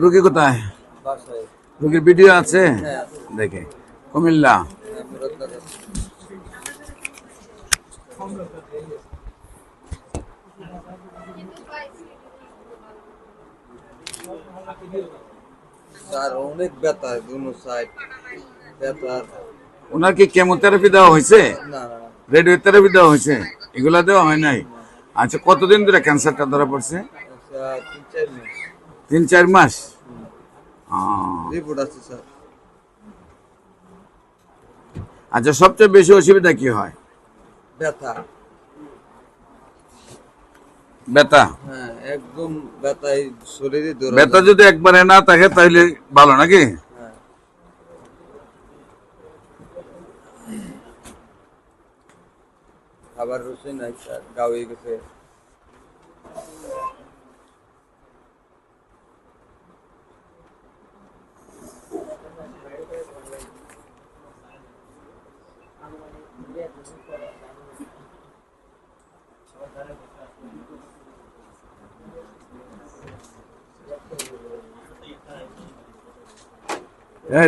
রুগী কোথায়? রুগীর ভিডিও আছে? দেখে। কুমিল্লা। অনেক ব্যথা দুনো সাইড ওনার কি কেমোথেরাপি দেওয়া হয়েছে? রেডিওথেরাপি দেওয়া হয়েছে? এগুলা দেওয়া হয় নাই? আচ্ছা কতদিন ধরে ক্যান্সারটা ধরা পড়ছে? তিন চার মাস। তিন চার মাস? রিপোর্ট আছে স্যার। আচ্ছা সবচেয়ে বেশি অসুবিধা কি হয়? ব্যথা। ব্যথা? হ্যাঁ একদম শরীরে ব্যথা যদি একবারে না থাকে তাহলে ভালো নাকি? হ্যাঁ। খাবার রুচি নাই স্যার গাও হয়ে গেছে।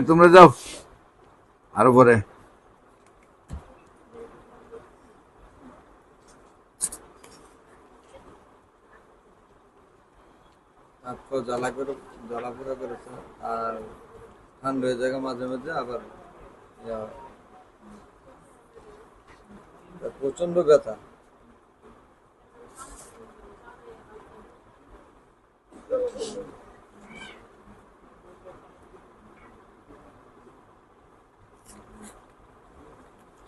তোমরা যাও আরও পরে জ্বালা করে জ্বালা পোড়া করেছে আর ঠান্ডা হয়ে যায় মাঝে মাঝে আবার। প্রচণ্ড ব্যথা।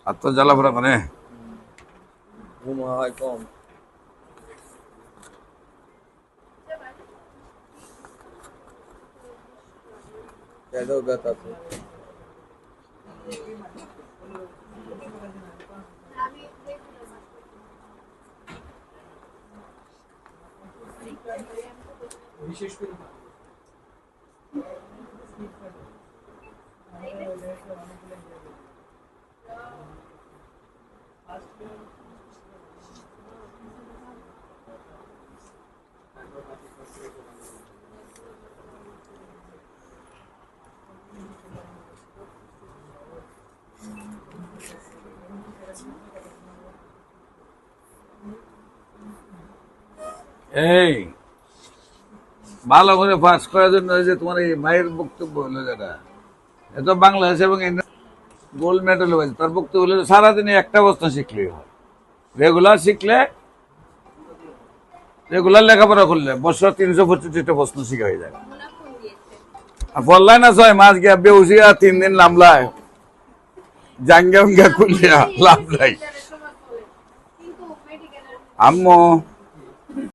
আর তো জ্বালাফোড়া করে ঘুম হয় কম। পেটেও ব্যথা আছে এই, ভালো করে পাস করার জন্য যে তোমার এই মায়ের বক্তব্য হলো যেটা। এত বাংলাদেশ এবং গোল্ড মেডেল হয়েছে তার বক্তব্য হলো সারাদিনে একটা বস্তু শিখলেই হয়। রেগুলার শিখলে রেগুলার লেখাপড়া করলে বছর তিনশো পঁচিশটা প্রশ্ন শিখা হয়ে যায়। আর বললাই না ছয় মাস গিয়া বেউসি বেউসিয়া তিন দিন লামলায় জাঙ্গা উঙ্গা লাভ নাই। আম্মু